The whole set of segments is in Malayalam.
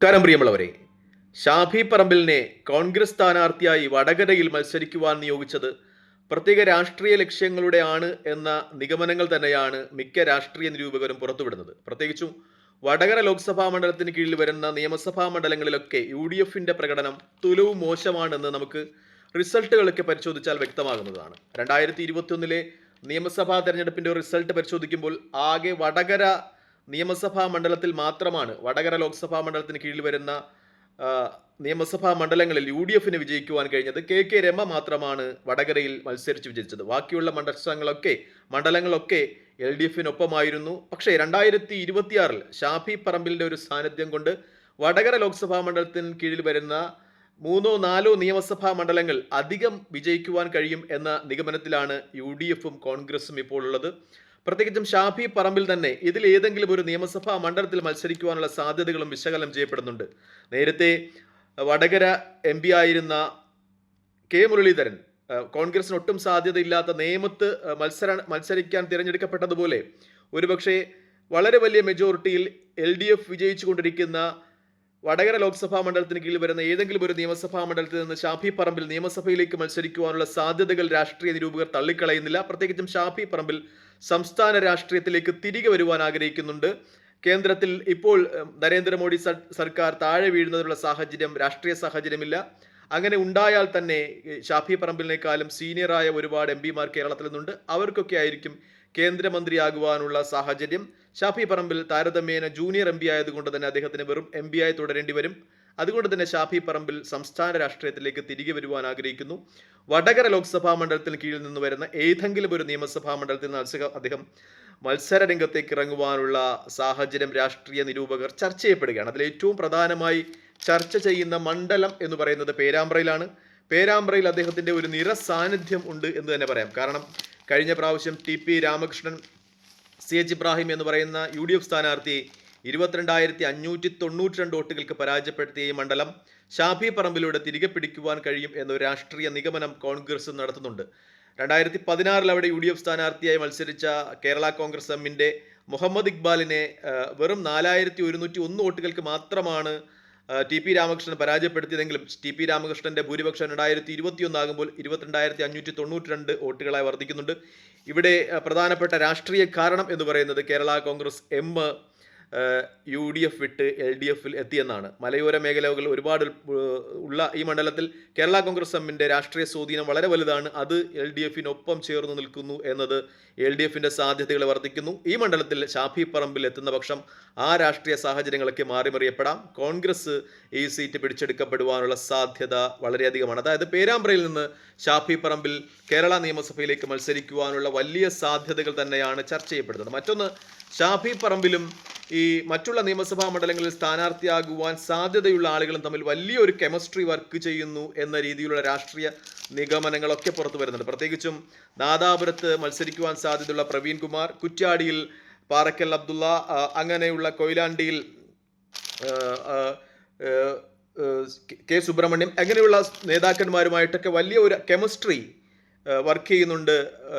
നമസ്കാരം പ്രിയമുള്ളവരെ. ഷാഫി പറമ്പിലിനെ കോൺഗ്രസ് സ്ഥാനാർത്ഥിയായി വടകരയിൽ മത്സരിക്കുവാൻ നിയോഗിച്ചത് പ്രത്യേക രാഷ്ട്രീയ ലക്ഷ്യങ്ങളുടെ ആണ് എന്ന നിഗമനങ്ങൾ തന്നെയാണ് മിക്ക രാഷ്ട്രീയ നിരൂപകരും പുറത്തുവിടുന്നത്. പ്രത്യേകിച്ചും വടകര ലോക്സഭാ മണ്ഡലത്തിന് കീഴിൽ വരുന്ന നിയമസഭാ മണ്ഡലങ്ങളിലൊക്കെ യു ഡി എഫിന്റെ പ്രകടനം തുലവും മോശമാണെന്ന് നമുക്ക് റിസൾട്ടുകളൊക്കെ പരിശോധിച്ചാൽ വ്യക്തമാകുന്നതാണ്. രണ്ടായിരത്തി ഇരുപത്തിയൊന്നിലെ നിയമസഭാ തെരഞ്ഞെടുപ്പിന്റെ റിസൾട്ട് പരിശോധിക്കുമ്പോൾ ആകെ വടകര നിയമസഭാ മണ്ഡലത്തിൽ മാത്രമാണ് വടകര ലോക്സഭാ മണ്ഡലത്തിന് കീഴിൽ വരുന്ന നിയമസഭാ മണ്ഡലങ്ങളിൽ യു ഡി എഫിന് വിജയിക്കുവാൻ കഴിഞ്ഞത് കെ കെ രമ മാത്രമാണ് വടകരയിൽ മത്സരിച്ച് വിജയിച്ചത്. ബാക്കിയുള്ള മണ്ഡലങ്ങളൊക്കെ മണ്ഡലങ്ങളൊക്കെ എൽ ഡി എഫിനൊപ്പമായിരുന്നു. പക്ഷേ രണ്ടായിരത്തി ഇരുപത്തിയാറിൽ ഷാഫി പറമ്പിലിന്റെ ഒരു സാന്നിധ്യം കൊണ്ട് വടകര ലോക്സഭാ മണ്ഡലത്തിന് കീഴിൽ വരുന്ന മൂന്നോ നാലോ നിയമസഭാ മണ്ഡലങ്ങൾ അധികം വിജയിക്കുവാൻ കഴിയും എന്ന നിഗമനത്തിലാണ് യു ഡി എഫും കോൺഗ്രസും ഇപ്പോൾ ഉള്ളത്. പ്രത്യേകിച്ചും ഷാഫി പറമ്പിൽ തന്നെ ഇതിൽ ഏതെങ്കിലും ഒരു നിയമസഭാ മണ്ഡലത്തിൽ മത്സരിക്കുവാനുള്ള സാധ്യതകളും വിശകലനം ചെയ്യപ്പെടുന്നുണ്ട്. നേരത്തെ വടകര എം പി ആയിരുന്ന കെ മുരളീധരൻ കോൺഗ്രസിന് ഒട്ടും സാധ്യതയില്ലാത്ത നേമത്ത് മത്സര മത്സരിക്കാൻ തിരഞ്ഞെടുക്കപ്പെട്ടതുപോലെ ഒരുപക്ഷെ വളരെ വലിയ മെജോറിറ്റിയിൽ എൽ ഡി എഫ് വിജയിച്ചുകൊണ്ടിരിക്കുന്ന വടകര ലോക്സഭാ മണ്ഡലത്തിന് കീഴിൽ വരുന്ന ഏതെങ്കിലും ഒരു നിയമസഭാ മണ്ഡലത്തിൽ നിന്ന് ഷാഫി പറമ്പിൽ നിയമസഭയിലേക്ക് മത്സരിക്കുവാനുള്ള സാധ്യതകൾ രാഷ്ട്രീയ നിരൂപകർ തള്ളിക്കളയുന്നില്ല. പ്രത്യേകിച്ചും ഷാഫി പറമ്പിൽ സംസ്ഥാന രാഷ്ട്രീയത്തിലേക്ക് തിരികെ വരുവാൻ ആഗ്രഹിക്കുന്നുണ്ട്. കേന്ദ്രത്തിൽ ഇപ്പോൾ നരേന്ദ്രമോദി സർക്കാർ താഴെ വീഴുന്നതിനുള്ള സാഹചര്യം രാഷ്ട്രീയ സാഹചര്യമില്ല. അങ്ങനെ ഉണ്ടായാൽ തന്നെ ഷാഫി പറമ്പിലിനേക്കാളും സീനിയറായ ഒരുപാട് എം പിമാർ കേരളത്തിൽ നിന്നുണ്ട്. അവർക്കൊക്കെ ആയിരിക്കും കേന്ദ്രമന്ത്രിയാകുവാനുള്ള സാഹചര്യം. ഷാഫി പറമ്പിൽ താരതമ്യേന ജൂനിയർ എം പി ആയതുകൊണ്ട് തന്നെ അദ്ദേഹത്തിന് വെറും എം പി ആയി തുടരേണ്ടി വരും. അതുകൊണ്ട് തന്നെ ഷാഫി പറമ്പിൽ സംസ്ഥാന രാഷ്ട്രീയത്തിലേക്ക് തിരികെ വരുവാൻ ആഗ്രഹിക്കുന്നു. വടകര ലോക്സഭാ മണ്ഡലത്തിന് കീഴിൽ നിന്ന് വരുന്ന ഏതെങ്കിലും ഒരു നിയമസഭാ മണ്ഡലത്തിൽ നിന്ന് അദ്ദേഹം മത്സര രംഗത്തേക്ക് ഇറങ്ങുവാനുള്ള സാഹചര്യം രാഷ്ട്രീയ നിരൂപകർ ചർച്ച ചെയ്യപ്പെടുകയാണ്. അതിൽ ഏറ്റവും പ്രധാനമായി ചർച്ച ചെയ്യുന്ന മണ്ഡലം എന്ന് പറയുന്നത് പേരാമ്പ്രയിലാണ്. പേരാമ്പ്രയിൽ അദ്ദേഹത്തിന്റെ ഒരു നിറസാന്നിധ്യം ഉണ്ട് എന്ന് തന്നെ പറയാം. കാരണം കഴിഞ്ഞ പ്രാവശ്യം T P Ramakrishnan C H Ibrahim എന്ന് പറയുന്ന യു ഡി എഫ് സ്ഥാനാർത്ഥി ഇരുപത്തിരണ്ടായിരത്തി അഞ്ഞൂറ്റി തൊണ്ണൂറ്റി രണ്ട് വോട്ടുകൾക്ക് പരാജയപ്പെടുത്തിയ ഈ മണ്ഡലം ഷാഫി പറമ്പിലൂടെ തിരികെ പിടിക്കുവാൻ കഴിയും എന്നൊരു രാഷ്ട്രീയ നിഗമനം കോൺഗ്രസ് നടത്തുന്നുണ്ട്. രണ്ടായിരത്തി പതിനാറിൽ അവിടെ യു ഡി എഫ് സ്ഥാനാർത്ഥിയായി മത്സരിച്ച കേരള കോൺഗ്രസ് എമ്മിന്റെ മുഹമ്മദ് ഇക്ബാലിനെ വെറും നാലായിരത്തി ഒരുന്നൂറ്റി ഒന്ന് വോട്ടുകൾക്ക് മാത്രമാണ് ടി പി രാമകൃഷ്ണൻ പരാജയപ്പെടുത്തിയതെങ്കിലും ടി പി രാമകൃഷ്ണന്റെ ഭൂരിപക്ഷം രണ്ടായിരത്തി ഇരുപത്തിയൊന്നാകുമ്പോൾ ഇരുപത്തിരണ്ടായിരത്തി അഞ്ഞൂറ്റി തൊണ്ണൂറ്റി രണ്ട് വോട്ടുകളായി വർദ്ധിക്കുന്നുണ്ട്. ഇവിടെ പ്രധാനപ്പെട്ട രാഷ്ട്രീയ കാരണം എന്ന് പറയുന്നത് Kerala Congress M U D F വിട്ട് എൽ ഡി എഫിൽ എത്തിയെന്നാണ്. മലയോര മേഖലകൾ ഒരുപാട് ഉള്ള ഈ മണ്ഡലത്തിൽ കേരള കോൺഗ്രസ് എമ്മിന്റെ രാഷ്ട്രീയ സ്വാധീനം വളരെ വലുതാണ്. അത് എൽ ഡി എഫിനൊപ്പം ചേർന്ന് നിൽക്കുന്നു എന്നത് എൽ ഡി എഫിന്റെ സാധ്യതകൾ വർദ്ധിക്കുന്നു. ഈ മണ്ഡലത്തിൽ ഷാഫി പറമ്പിൽ എത്തുന്ന പക്ഷം ആ രാഷ്ട്രീയ സാഹചര്യങ്ങളൊക്കെ മാറിമറിയപ്പെടാം. കോൺഗ്രസ് ഈ സീറ്റ് പിടിച്ചെടുക്കപ്പെടുവാനുള്ള സാധ്യത വളരെയധികമാണ്. അതായത് പേരാമ്പ്രയിൽ നിന്ന് ഷാഫി പറമ്പിൽ കേരള നിയമസഭയിലേക്ക് മത്സരിക്കുവാനുള്ള വലിയ സാധ്യതകൾ തന്നെയാണ് ചർച്ച ചെയ്യപ്പെടുന്നത്. മറ്റൊന്ന് ഷാഫി പറമ്പിലും ഈ മറ്റുള്ള നിയമസഭാ മണ്ഡലങ്ങളിൽ സ്ഥാനാർത്ഥിയാകുവാൻ സാധ്യതയുള്ള ആളുകളും തമ്മിൽ വലിയൊരു കെമിസ്ട്രി വർക്ക് ചെയ്യുന്നു എന്ന രീതിയിലുള്ള രാഷ്ട്രീയ നിഗമനങ്ങളൊക്കെ പുറത്തു വരുന്നുണ്ട്. പ്രത്യേകിച്ചും നാദാപുരത്ത് മത്സരിക്കുവാൻ സാധ്യതയുള്ള പ്രവീൺ കുമാർ കുറ്റ്യാടിയിൽ പാറക്കൽ അബ്ദുള്ള അങ്ങനെയുള്ള കൊയിലാണ്ടിയിൽ കെ സുബ്രഹ്മണ്യം അങ്ങനെയുള്ള നേതാക്കന്മാരുമായിട്ടൊക്കെ വലിയ ഒരു കെമിസ്ട്രി വർക്ക് ചെയ്യുന്നുണ്ട്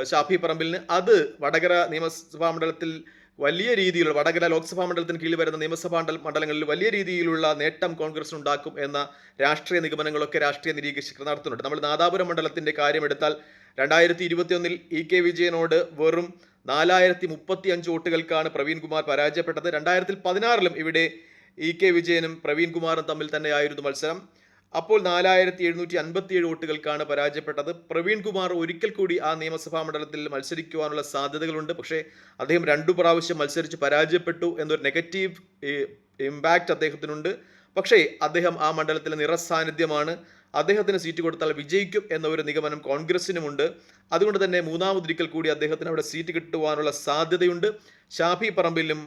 ഷാഫി പറമ്പിലിന് അത് വടകര നിയമസഭാ മണ്ഡലത്തിൽ വലിയ രീതിയിലുള്ള വടകര ലോക്സഭാ മണ്ഡലത്തിന് കീഴിൽ വരുന്ന നിയമസഭാ മണ്ഡല- മണ്ഡലങ്ങളിൽ വലിയ രീതിയിലുള്ള നേട്ടം കോൺഗ്രസ് ഉണ്ടാക്കും എന്ന രാഷ്ട്രീയ നിഗമനങ്ങളൊക്കെ രാഷ്ട്രീയ നിരീക്ഷകർ നടത്തുന്നുണ്ട്. നമ്മൾ നാദാപുരം മണ്ഡലത്തിന്റെ കാര്യം എടുത്താൽ രണ്ടായിരത്തി ഇരുപത്തിയൊന്നിൽ ഇ കെ വിജയനോട് വെറും നാലായിരത്തി മുപ്പത്തി അഞ്ച് വോട്ടുകൾക്കാണ് പ്രവീൺകുമാർ പരാജയപ്പെട്ടത്. രണ്ടായിരത്തി പതിനാറിലും ഇവിടെ ഇ കെ വിജയനും പ്രവീൺകുമാറും തമ്മിൽ തന്നെയായിരുന്നു മത്സരം. അപ്പോൾ നാലായിരത്തി എഴുന്നൂറ്റി അൻപത്തിയേഴ് വോട്ടുകൾക്കാണ് പരാജയപ്പെട്ടത്. പ്രവീൺ കുമാർ ഒരിക്കൽ കൂടി ആ നിയമസഭാ മണ്ഡലത്തിൽ മത്സരിക്കുവാനുള്ള സാധ്യതകളുണ്ട്. പക്ഷേ അദ്ദേഹം രണ്ടു പ്രാവശ്യം മത്സരിച്ച് പരാജയപ്പെട്ടു എന്നൊരു നെഗറ്റീവ് ഇമ്പാക്റ്റ് അദ്ദേഹത്തിനുണ്ട്. പക്ഷേ അദ്ദേഹം ആ മണ്ഡലത്തിലെ നിറസാന്നിധ്യമാണ്. അദ്ദേഹത്തിന് സീറ്റ് കൊടുത്താൽ വിജയിക്കും എന്ന ഒരു നിഗമനം കോൺഗ്രസിനുമുണ്ട്. അതുകൊണ്ട് തന്നെ മൂന്നാമതൊരിക്കൽ കൂടി അദ്ദേഹത്തിന് അവിടെ സീറ്റ് കിട്ടുവാനുള്ള സാധ്യതയുണ്ട്. ഷാഫി പറമ്പിലും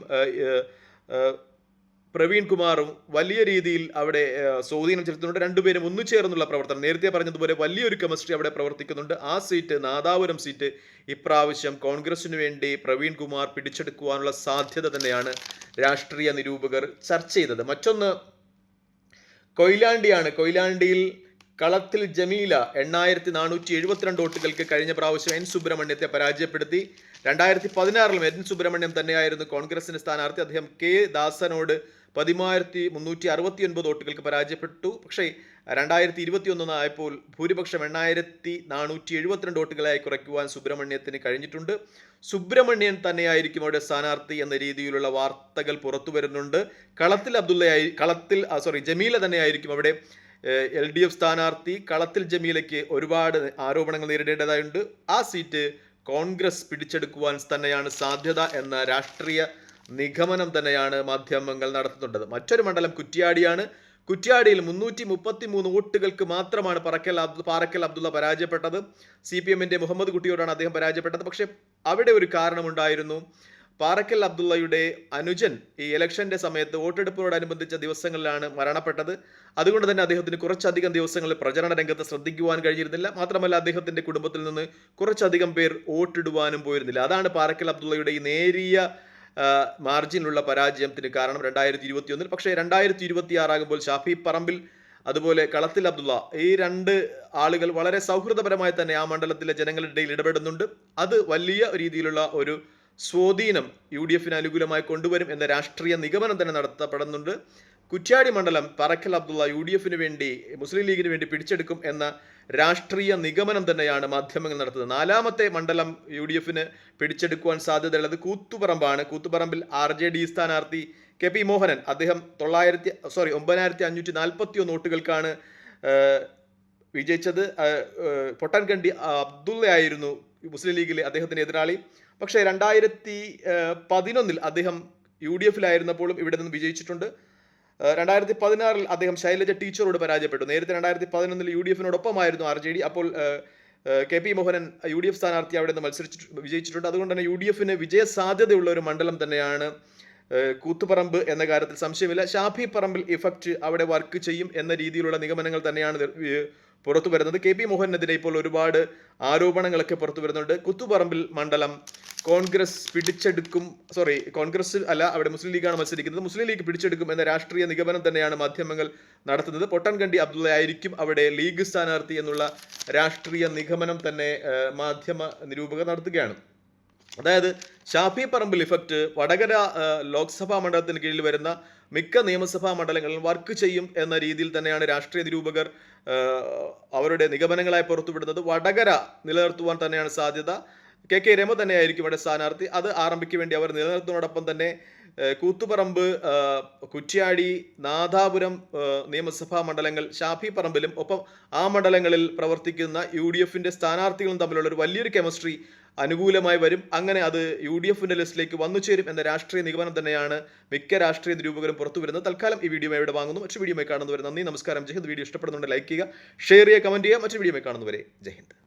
പ്രവീൺ കുമാറും വലിയ രീതിയിൽ അവിടെ സ്വാധീനം ചെലുത്തുന്നുണ്ട്. രണ്ടുപേരും ഒന്നു ചേർന്നുള്ള പ്രവർത്തനം. നേരത്തെ പറഞ്ഞതുപോലെ വലിയൊരു കെമിസ്ട്രി അവിടെ പ്രവർത്തിക്കുന്നുണ്ട്. ആ സീറ്റ് നാദാപുരം സീറ്റ് ഇപ്രാവശ്യം കോൺഗ്രസിന് വേണ്ടി പ്രവീൺ കുമാർ പിടിച്ചെടുക്കുവാനുള്ള സാധ്യത തന്നെയാണ് രാഷ്ട്രീയ നിരൂപകർ ചർച്ച ചെയ്തത്. മറ്റൊന്ന് കൊയിലാണ്ടിയാണ്. കൊയിലാണ്ടിയിൽ കളത്തിൽ ജമീല എണ്ണായിരത്തി നാനൂറ്റി എഴുപത്തിരണ്ട് വോട്ടുകൾക്ക് കഴിഞ്ഞ പ്രാവശ്യം എൻ സുബ്രഹ്മണ്യത്തെ പരാജയപ്പെടുത്തി. രണ്ടായിരത്തി പതിനാറിലും എൻ സുബ്രഹ്മണ്യം തന്നെയായിരുന്നു കോൺഗ്രസിന്റെ സ്ഥാനാർത്ഥി. അദ്ദേഹം കെ ദാസനോട് പതിമൂവായിരത്തി മുന്നൂറ്റി അറുപത്തി ഒൻപത് വോട്ടുകൾക്ക് പരാജയപ്പെട്ടു. പക്ഷേ രണ്ടായിരത്തി ഇരുപത്തി ഒന്ന് ആയപ്പോൾ ഭൂരിപക്ഷം എണ്ണായിരത്തി നാനൂറ്റി എഴുപത്തിരണ്ട് വോട്ടുകളായി കുറയ്ക്കുവാൻ സുബ്രഹ്മണ്യത്തിന് കഴിഞ്ഞിട്ടുണ്ട്. സുബ്രഹ്മണ്യൻ തന്നെയായിരിക്കും അവിടെ സ്ഥാനാർത്ഥി എന്ന രീതിയിലുള്ള വാർത്തകൾ പുറത്തു വരുന്നുണ്ട്. കളത്തിൽ അബ്ദുള്ളയായി കളത്തിൽ സോറി ജമീല തന്നെയായിരിക്കും അവിടെ എൽ ഡി എഫ് സ്ഥാനാർത്ഥി. കളത്തിൽ ജമീലയ്ക്ക് ഒരുപാട് ആരോപണങ്ങൾ നേരിടേണ്ടതായുണ്ട്. ആ സീറ്റ് കോൺഗ്രസ് പിടിച്ചെടുക്കുവാൻ തന്നെയാണ് സാധ്യത എന്ന രാഷ്ട്രീയ നിഗമനം തന്നെയാണ് മാധ്യമങ്ങൾ നടത്തുന്നുണ്ടത്. മറ്റൊരു മണ്ഡലം കുറ്റ്യാടിയാണ്. കുറ്റ്യാടിയിൽ മുന്നൂറ്റി മുപ്പത്തി മൂന്ന് വോട്ടുകൾക്ക് മാത്രമാണ് പറക്കൽ അബ്ദു പാറക്കൽ അബ്ദുള്ള പരാജയപ്പെട്ടത്. സി പി എമ്മിന്റെ മുഹമ്മദ് കുട്ടിയോടാണ് അദ്ദേഹം പരാജയപ്പെട്ടത്. പക്ഷേ അവിടെ ഒരു കാരണമുണ്ടായിരുന്നു. പാറക്കൽ അബ്ദുള്ളയുടെ അനുജൻ ഈ ഇലക്ഷന്റെ സമയത്ത് വോട്ടെടുപ്പിനോടനുബന്ധിച്ച ദിവസങ്ങളിലാണ് മരണപ്പെട്ടത്. അതുകൊണ്ട് തന്നെ അദ്ദേഹത്തിന് കുറച്ചധികം ദിവസങ്ങളിൽ പ്രചരണ രംഗത്ത് ശ്രദ്ധിക്കുവാൻ കഴിഞ്ഞിരുന്നില്ല. മാത്രമല്ല അദ്ദേഹത്തിന്റെ കുടുംബത്തിൽ നിന്ന് കുറച്ചധികം പേർ വോട്ടിടുവാനും പോയിരുന്നില്ല. അതാണ് പാറക്കൽ അബ്ദുള്ളയുടെ ഈ നേരിയ മാർജിനുള്ള പരാജയത്തിന് കാരണം രണ്ടായിരത്തി ഇരുപത്തി ഒന്നിൽ പക്ഷേ രണ്ടായിരത്തി ഇരുപത്തി ആറാകുമ്പോൾ ഷാഫി പറമ്പിൽ അതുപോലെ കളത്തിൽ അബ്ദുള്ള ഈ രണ്ട് ആളുകൾ വളരെ സൗഹൃദപരമായി തന്നെ ആ മണ്ഡലത്തിലെ ജനങ്ങളുടെ ഇടയിൽ ഇടപെടുന്നുണ്ട്. അത് വലിയ രീതിയിലുള്ള ഒരു സ്വാധീനം യു ഡി എഫിന് അനുകൂലമായി കൊണ്ടുവരും എന്ന രാഷ്ട്രീയ നിഗമനം തന്നെ നടത്തപ്പെടുന്നുണ്ട്. കുറ്റ്യാടി മണ്ഡലം പറക്കൽ അബ്ദുള്ള യു ഡി എഫിന് വേണ്ടി മുസ്ലിം ലീഗിന് വേണ്ടി പിടിച്ചെടുക്കും എന്ന രാഷ്ട്രീയ നിഗമനം തന്നെയാണ് മാധ്യമങ്ങൾ നടത്തുന്നത്. നാലാമത്തെ മണ്ഡലം യു ഡി എഫിന് പിടിച്ചെടുക്കുവാൻ സാധ്യതയുള്ളത് കൂത്തുപറമ്പാണ്. കൂത്തുപറമ്പിൽ ആർ ജെ ഡി സ്ഥാനാർത്ഥി കെ പി മോഹനൻ. അദ്ദേഹം തൊള്ളായിരത്തി സോറി ഒമ്പതിനായിരത്തി അഞ്ഞൂറ്റി നാൽപ്പത്തി ഒന്ന് വോട്ടുകൾക്കാണ് വിജയിച്ചത് പൊട്ടൻകണ്ടി അബ്ദുള്ളയായിരുന്നു മുസ്ലിം ലീഗിലെ അദ്ദേഹത്തിന്റെ എതിരാളി. പക്ഷേ രണ്ടായിരത്തി പതിനൊന്നിൽ അദ്ദേഹം യു ഡി എഫിലായിരുന്നപ്പോഴും ഇവിടെ നിന്ന് വിജയിച്ചിട്ടുണ്ട്. രണ്ടായിരത്തി പതിനാറിൽ അദ്ദേഹം ശൈലജ ടീച്ചറോട് പരാജയപ്പെട്ടു. നേരത്തെ രണ്ടായിരത്തി പതിനൊന്നിൽ യു ഡി എഫിനോടൊപ്പമായിരുന്നു ആർ ജെ ഡി. അപ്പോൾ K P Mohanan U D F സ്ഥാനാർത്ഥി അവിടെ നിന്ന് മത്സരിച്ചിട്ട് വിജയിച്ചിട്ടുണ്ട്. അതുകൊണ്ട് തന്നെ യു ഡി എഫിന് വിജയ സാധ്യതയുള്ള ഒരു മണ്ഡലം തന്നെയാണ് കൂത്തുപറമ്പ് എന്ന കാര്യത്തിൽ സംശയമില്ല. ഷാഫി പറമ്പിൽ ഇഫക്റ്റ് അവിടെ വർക്ക് ചെയ്യും എന്ന രീതിയിലുള്ള നിഗമനങ്ങൾ തന്നെയാണ് പുറത്തു വരുന്നത്. കെ പി മോഹനെതിരെ ഇപ്പോൾ ഒരുപാട് ആരോപണങ്ങളൊക്കെ പുറത്തു വരുന്നുണ്ട്. കുത്തുപറമ്പിൽ മണ്ഡലം കോൺഗ്രസ് പിടിച്ചെടുക്കും. സോറി കോൺഗ്രസ് അല്ല അവിടെ മുസ്ലിം ലീഗാണ് മത്സരിക്കുന്നത്. മുസ്ലിം ലീഗ് പിടിച്ചെടുക്കും എന്ന രാഷ്ട്രീയ നിഗമനം തന്നെയാണ് മാധ്യമങ്ങൾ നടത്തുന്നത്. പൊട്ടൻകണ്ടി അബ്ദുള്ള ആയിരിക്കും അവിടെ ലീഗ് സ്ഥാനാർത്ഥി എന്നുള്ള രാഷ്ട്രീയ നിഗമനം തന്നെ മാധ്യമ നിരൂപകർ നടത്തുകയാണ്. അതായത് ഷാഫി പറമ്പിൽ ഇഫക്റ്റ് വടകര ലോക്സഭാ മണ്ഡലത്തിന് കീഴിൽ വരുന്ന മിക്ക നിയമസഭാ മണ്ഡലങ്ങളിൽ വർക്ക് ചെയ്യും എന്ന രീതിയിൽ തന്നെയാണ് രാഷ്ട്രീയ നിരൂപകർ അവരുടെ നിഗമനങ്ങളായി പുറത്തുവിടുന്നത്. വടകര നിലനിർത്തുവാൻ തന്നെയാണ് സാധ്യത. കെ കെ രമ തന്നെയായിരിക്കും ഇവിടെ സ്ഥാനാർത്ഥി. അത് ആർ വേണ്ടി അവർ നിലനിർത്തുന്നതോടൊപ്പം തന്നെ കൂത്തുപറമ്പ് കുറ്റ്യാടി നാദാപുരം നിയമസഭാ മണ്ഡലങ്ങൾ ഷാഫി പറമ്പിലും ഒപ്പം ആ മണ്ഡലങ്ങളിൽ പ്രവർത്തിക്കുന്ന യു ഡി എഫിന്റെ സ്ഥാനാർത്ഥികളും തമ്മിലുള്ള ഒരു വലിയൊരു കെമിസ്ട്രി അനുകൂലമായി വരും. അങ്ങനെ അത് യു ഡി എഫിന്റെ ലിസ്റ്റിലേക്ക് വന്നു ചേരും എന്ന രാഷ്ട്രീയ നിഗമനം തന്നെയാണ് മിക്ക രാഷ്ട്രീയ നിരൂപകരും പുറത്തു വരുന്നത്. തൽക്കാലം ഈ വീഡിയോ ഇവിടെ വാങ്ങുന്നു. മറ്റു വീഡിയോ കാണുന്നവരെ നന്ദി. നമസ്കാരം. ജയ്ഹിന്ദ് വീഡിയോ ഇഷ്ടപ്പെടുന്നുണ്ട് ലൈക്ക് ചെയ്യുക ഷെയർ ചെയ്യുക കമന്റ് ചെയ്യുക. മറ്റു വീഡിയോ കാണുന്നവരെ ജയ്ഹിന്ദ്